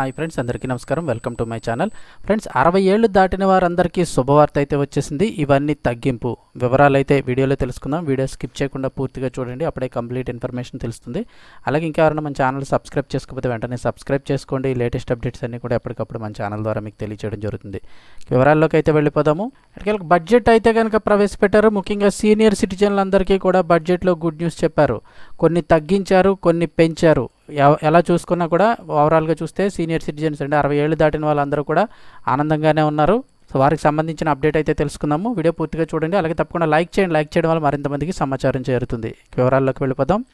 Hi friends అందరికీ నమస్కారం. Welcome to my channel. Friends అరవై ఏళ్ళు దాటిన వారందరికీ శుభవార్త అయితే వచ్చేసింది. ఇవన్నీ తగ్గింపు. వివరాలు అయితే వీడియోలో తెలుసుకుందాం. వీడియో స్కిప్ చేయకుండా పూర్తిగా చూడండి. అప్పుడే కంప్లీట్ ఇన్ఫర్మేషన్ తెలుస్తుంది. అలాగే ఇంకా ఎవరైనా మన ఛానల్ సబ్స్క్రైబ్ చేసుకోకపోతే వెంటనే సబ్స్క్రైబ్ చేసుకోండి. లేటెస్ట్ అప్డేట్స్ అన్ని కూడా ఎప్పటికప్పుడు మన ఛానల్ ద్వారా మీకు తెలియజేయడం జరుగుతుంది. వివరాల్లోకి అయితే వెళ్ళిపోదాము. ఇటుకెళ్ళి బడ్జెట్ అయితే కనుక ప్రవేశపెట్టారు. ముఖ్యంగా సీనియర్ సిటిజన్లందరికీ కూడా బడ్జెట్లో గుడ్ న్యూస్ చెప్పారు. కొన్ని తగ్గించారు కొన్ని పెంచారు. ఎలా చూసుకున్నా కూడా ఓవరాల్గా చూస్తే సీనియర్ సిటిజన్స్ అంటే అరవై ఏళ్ళు దాటిన వాళ్ళందరూ కూడా ఆనందంగానే ఉన్నారు. సో వారికి సంబంధించిన అప్డేట్ అయితే తెలుసుకుందాము. వీడియో పూర్తిగా చూడండి. అలాగే తప్పకుండా లైక్ చేయండి. లైక్ చేయడం వల్ల మరింత మందికి సమాచారం చేరుతుంది. వివరాల్లోకి వెళ్ళిపోదాం.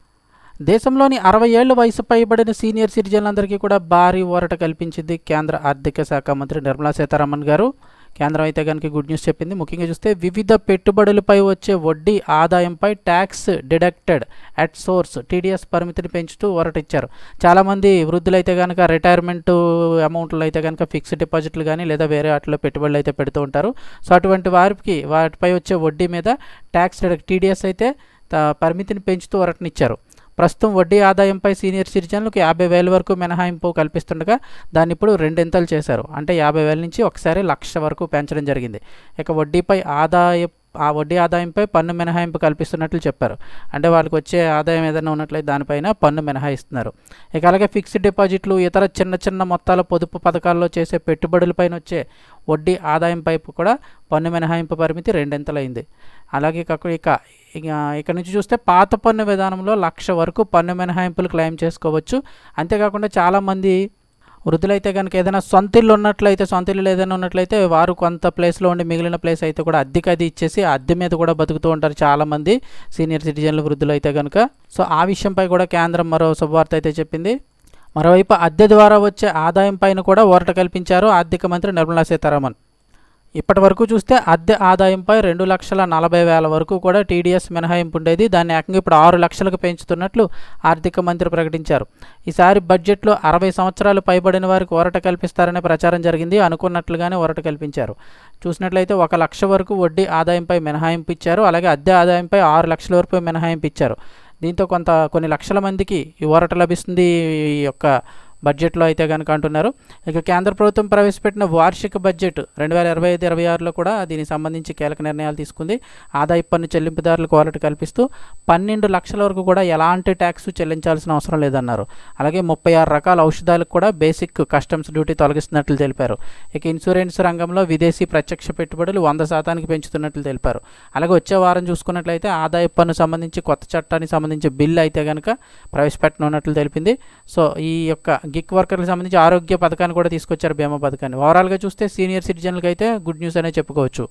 దేశంలోని అరవై ఏళ్ళ వయసు పైబడిన సీనియర్ సిటిజన్లందరికీ కూడా భారీ ఊరట కల్పించింది కేంద్ర ఆర్థిక శాఖ మంత్రి నిర్మలా సీతారామన్ గారు. కేంద్రం అయితే కనుక గుడ్ న్యూస్ చెప్పింది. ముఖ్యంగా చూస్తే వివిధ పెట్టుబడులపై వచ్చే వడ్డీ ఆదాయంపై tax deducted at source TDS పరిమితిని పెంచుతూ ఒరటిచ్చారు ఇచ్చారు చాలామంది వృద్ధులైతే కనుక రిటైర్మెంట్ అమౌంట్లు అయితే కనుక ఫిక్స్డ్ డిపాజిట్లు కానీ లేదా వేరే వాటిలో పెట్టుబడులు అయితే పెడుతూ ఉంటారు. సో అటువంటి వారికి వాటిపై వచ్చే వడ్డీ మీద ట్యాక్స్ డిడక్ట్ టీడీఎస్ అయితే పరిమితిని పెంచుతూ ఇచ్చారు ప్రస్తుతం వడ్డీ ఆదాయంపై సీనియర్ సిటిజన్లకు యాభై వేల వరకు మినహాయింపు కల్పిస్తుండగా దాన్ని ఇప్పుడు రెండింతలు చేశారు. అంటే యాభై వేల నుంచి ఒకసారి లక్ష వరకు పెంచడం జరిగింది. ఇక వడ్డీపై ఆదాయ ఆ వడ్డీ ఆదాయంపై పన్ను మినహాయింపు కల్పిస్తున్నట్లు చెప్పారు. అంటే వాళ్ళకి వచ్చే ఆదాయం ఏదైనా ఉన్నట్లయితే దానిపైన పన్ను మినహాయిస్తున్నారు. ఇక అలాగే ఫిక్స్డ్ డిపాజిట్లు ఇతర చిన్న చిన్న మొత్తాల పొదుపు పథకాల్లో చేసే పెట్టుబడులపైన వచ్చే వడ్డీ ఆదాయంపై కూడా పన్ను మినహాయింపు పరిమితి రెండింతలైంది. అలాగే కాక ఇక ఇక ఇక్కడ నుంచి చూస్తే పాత పన్ను విధానంలో లక్ష వరకు పన్ను మినహాయింపులు క్లెయిమ్ చేసుకోవచ్చు. అంతేకాకుండా చాలామంది వృద్ధులైతే కనుక ఏదైనా సొంత ఇల్లు ఉన్నట్లయితే సొంత ఇల్లు ఏదైనా ఉన్నట్లయితే వారు కొంత ప్లేస్లో ఉండి మిగిలిన ప్లేస్ అయితే కూడా అద్దెకి అది ఇచ్చేసి అద్దె మీద కూడా బతుకుతూ ఉంటారు చాలామంది సీనియర్ సిటిజన్లు వృద్ధులు అయితే కనుక సో ఆ విషయంపై కూడా కేంద్రం మరో శుభవార్త అయితే చెప్పింది. మరోవైపు అద్దె ద్వారా వచ్చే ఆదాయం పైన కూడా ఊరట కల్పించారు ఆర్థిక మంత్రి నిర్మలా సీతారామన్. ఇప్పటి వరకు చూస్తే అద్దె ఆదాయంపై రెండు లక్షల నలభై వేల వరకు కూడా టీడీఎస్ మినహాయింపు ఉండేది. దాన్ని ఏకంగా ఇప్పుడు ఆరు లక్షలకు పెంచుతున్నట్లు ఆర్థిక మంత్రి ప్రకటించారు. ఈసారి బడ్జెట్లో అరవై సంవత్సరాలు పైబడిన వారికి ఊరట కల్పిస్తారనే ప్రచారం జరిగింది. అనుకున్నట్లుగానే ఊరట కల్పించారు. చూసినట్లయితే ఒక లక్ష వరకు వడ్డీ ఆదాయంపై మినహాయింపు ఇచ్చారు. అలాగే అద్దె ఆదాయంపై ఆరు లక్షల వరకు మినహాయింపు ఇచ్చారు. దీంతో కొంత కొన్ని లక్షల మందికి ఈ ఊరట లభిస్తుంది ఈ యొక్క బడ్జెట్లో అయితే కనుక అంటున్నారు. ఇక కేంద్ర ప్రభుత్వం ప్రవేశపెట్టిన వార్షిక బడ్జెట్ రెండు వేల ఇరవై ఐదు ఇరవై ఆరులో కూడా దీనికి సంబంధించి కీలక నిర్ణయాలు తీసుకుంది. ఆదాయ పన్ను చెల్లింపుదారులకు వాలెట్ కల్పిస్తూ పన్నెండు లక్షల వరకు కూడా ఎలాంటి ట్యాక్స్ చెల్లించాల్సిన అవసరం లేదన్నారు. అలాగే ముప్పై ఆరు రకాల ఔషధాలకు కూడా బేసిక్ కస్టమ్స్ డ్యూటీ తొలగిస్తున్నట్లు తెలిపారు. ఇక ఇన్సూరెన్స్ రంగంలో విదేశీ ప్రత్యక్ష పెట్టుబడులు వంద శాతానికి పెంచుతున్నట్లు తెలిపారు. అలాగే వచ్చే వారం చూసుకున్నట్లయితే ఆదాయ పన్ను సంబంధించి కొత్త చట్టానికి సంబంధించి బిల్లు అయితే కనుక ప్రవేశపెట్టనున్నట్లు తెలిపింది. సో ఈ యొక్క గిక్ వర్కర్లకు సంబంధించి ఆరోగ్య పథకాన్ని కూడా తీసుకొచ్చారు బీమా పథకాన్ని. ఓవరాల్గా చూస్తే సీనియర్ సిటిజన్లకు అయితే గుడ్ న్యూస్ అనే చెప్పుకోవచ్చు.